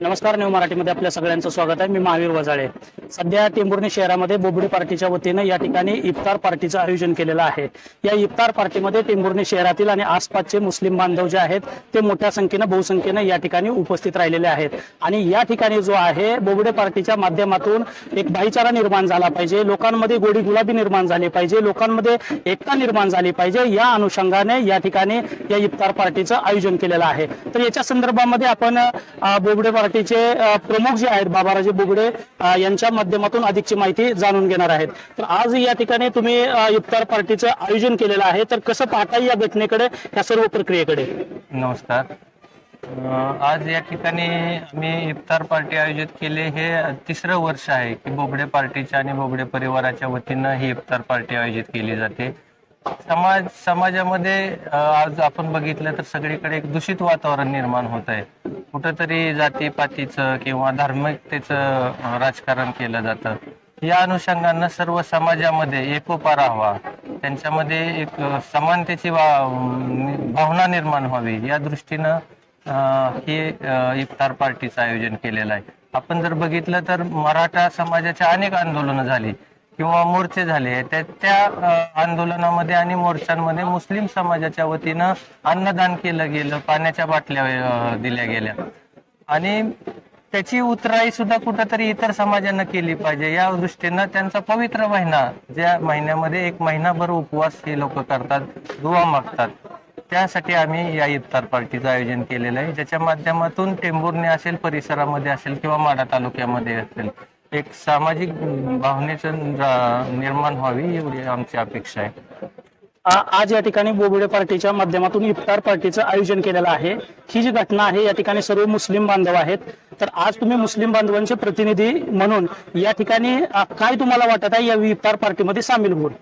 नमस्कार न्यू मराठीमध्ये आपल्या सगळ्यांचं स्वागत आहे. मी महावीर वजाळे. सध्या टेंभुर्णी शहरामध्ये बोबडी पार्टीच्या वतीनं या ठिकाणी इफ्तार पार्टीचं आयोजन केलेलं आहे. या इफ्तार पार्टीमध्ये टेंभुर्णी शहरातील आणि आसपासचे मुस्लिम बांधव जे आहेत ते मोठ्या संख्येनं बहुसंख्येनं या ठिकाणी उपस्थित राहिलेले आहेत. आणि या ठिकाणी जो आहे बोबडे पार्टीच्या माध्यमातून एक भाईचारा निर्माण झाला पाहिजे लोकांमध्ये गोडी गुलाबी निर्माण झाली पाहिजे लोकांमध्ये एकता निर्माण झाली पाहिजे या अनुषंगाने या ठिकाणी या इफ्तार पार्टीचं आयोजन केलेलं आहे. तर याच्या संदर्भामध्ये आपण बोबडे पार्टीचे प्रमुख जे आहेत बाबाराजे बोबडे यांच्या माध्यमातून अधिकची माहिती जाणून घेणार आहेत. तर आज या ठिकाणी तुम्ही इफ्तार पार्टीचं आयोजन केलेलं आहे. तर कसं पाहता या घटनेकडे या सर्व प्रक्रियेकडे? नमस्कार. आज या ठिकाणी आम्ही इफ्तार पार्टी आयोजित केले. हे तिसरं वर्ष आहे की बोबडे पार्टीच्या आणि बोबडे परिवाराच्या वतीनं ही इफ्तार पार्टी आयोजित केली जाते. समाज समाजामध्ये आज आपण बघितलं तर सगळीकडे एक दूषित वातावरण निर्माण होत आहे. कुठंतरी जातीपातीचं किंवा धार्मिकतेचं राजकारण केलं जातं. या अनुषंगानं सर्व समाजामध्ये एकोपा राहावा. त्यांच्यामध्ये एक समानतेची भावना निर्माण व्हावी. या दृष्टीनं हे इफ्तार पार्टीचं आयोजन केलेलं आहे. आपण जर बघितलं तर मराठा समाजाच्या अनेक आंदोलनं झाली. किंवा मोर्चे झाले. त्या त्या आंदोलनामध्ये आणि मोर्चांमध्ये मुस्लिम समाजाच्या वतीनं अन्नदान केलं गेलं पाण्याच्या बाटल्या दिल्या गेल्या. आणि त्याची उतराई सुद्धा कुठंतरी इतर समाजानं केली पाहिजे. या दृष्टीनं त्यांचा पवित्र महिना ज्या महिन्यामध्ये एक महिनाभर उपवास हे लोक करतात दुवा मागतात. त्यासाठी आम्ही या इफ्तार पार्टीचं आयोजन केलेलं आहे ज्याच्या माध्यमातून टेंभुर्णी असेल परिसरामध्ये असेल किंवा माडा तालुक्यामध्ये असेल. एक सामाजिक भावनेचं निर्माण व्हावी एवढी आमची अपेक्षा आहे. आज या ठिकाणी बोबडे पार्टीच्या माध्यमातून इफ्तार पार्टीचं आयोजन केलेलं आहे. ही जी घटना आहे या ठिकाणी सर्व मुस्लिम बांधव आहेत. तर आज तुम्ही मुस्लिम बांधवांचे प्रतिनिधी म्हणून या ठिकाणी काय तुम्हाला वाटत आहे या इफ्तार पार्टीमध्ये सामील होऊन?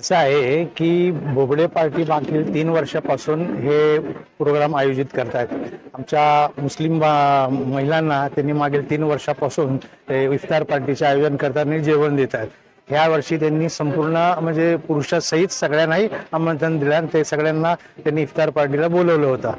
असं आहे की बोबडे पार्टी मागील तीन वर्षापासून हे प्रोग्राम आयोजित करत आहेत आमच्या मुस्लिम महिलांना त्यांनी मागील तीन वर्षापासून इफ्तार पार्टीचे आयोजन करताना जेवण देत आहेत ह्या वर्षी त्यांनी संपूर्ण म्हणजे पुरुषासहित सगळ्यांनाही आमंत्रण दिलं आणि ते सगळ्यांना त्यांनी इफ्तार पार्टीला बोलवलं होतं.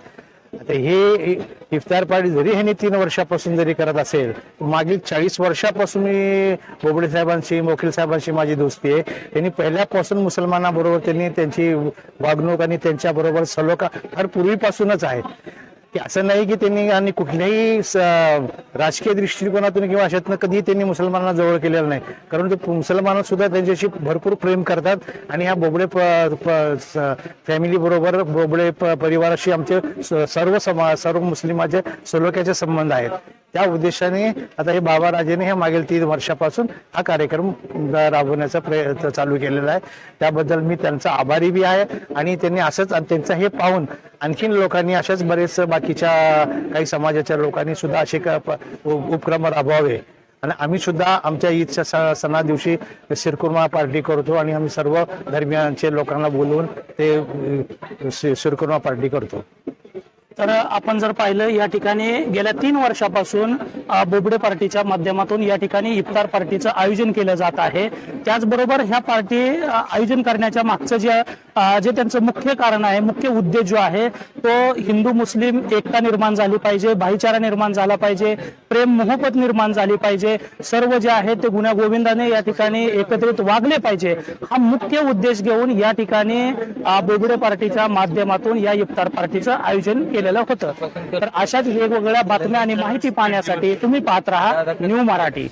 आता हे इफ्तार पार्टी जरी ह्यांनी तीन वर्षापासून जरी करत असेल मागील चाळीस वर्षापासून मी बोबडे साहेबांशी वकील साहेबांशी माझी दोस्ती आहे. त्यांनी पहिल्यापासून मुसलमानाबरोबर त्यांनी त्यांची वागणूक आणि त्यांच्या बरोबर सलोखा फार पूर्वीपासूनच आहे. की असं नाही की त्यांनी आणि कुठल्याही स- राजकीय दृष्टिकोनातून किंवा अशातनं कधी त्यांनी मुसलमानांना जवळ केलेलं नाही. कारण ते मुसलमान सुद्धा त्यांच्याशी भरपूर प्रेम करतात आणि ह्या बोबडे फॅमिली बरोबर बोबडे प- परिवाराशी आमचे स- सर्व समा सर्व मुस्लिमाचे सलोख्याचे संबंध आहेत. त्या उद्देशाने आता हे बाबा राजेने हे मागील तीन वर्षापासून हा कार्यक्रम राबवण्याचा प्रयत्न चालू केलेला आहे. त्याबद्दल मी त्यांचा आभारी बी आहे आणि त्यांनी असंच त्यांचं हे पाहून आणखीन लोकांनी अशाच बरेच बाकीच्या काही समाजाच्या लोकांनी सुद्धा असे क- उपक्रम राबवावे. आणि आम्ही सुद्धा आमच्या ईदच्या स- सणा दिवशी शिरकुर्मा पार्टी करतो आणि आम्ही सर्व धर्मियांचे लोकांना बोलवून ते अ, शिरकुर्मा पार्टी करतो. तर आपण जर पाहिलं या ठिकाणी गेल्या तीन वर्षापासून बोबडे पार्टीच्या माध्यमातून या ठिकाणी इफ्तार पार्टीचं आयोजन केलं जात आहे. त्याचबरोबर ह्या पार्टी आयोजन करण्याच्या मागचं जे जे त्यांचं मुख्य कारण आहे मुख्य उद्देश जो आहे तो हिंदू मुस्लिम एकता निर्माण झाली पाहिजे भाईचारा निर्माण झाला पाहिजे प्रेम मोहब्बत निर्माण झाली पाहिजे. सर्व जे आहे ते गुन्हा गोविंदाने या ठिकाणी एकत्रित वागले पाहिजे. हा मुख्य उद्देश घेऊन या ठिकाणी बोबडे पार्टीच्या माध्यमातून या इफ्तार पार्टीचं आयोजन केलेलं होतं. तर अशाच वेगवेगळ्या बातम्या आणि माहिती पाहण्यासाठी तुम्ही पाहत राहा न्यू मराठी.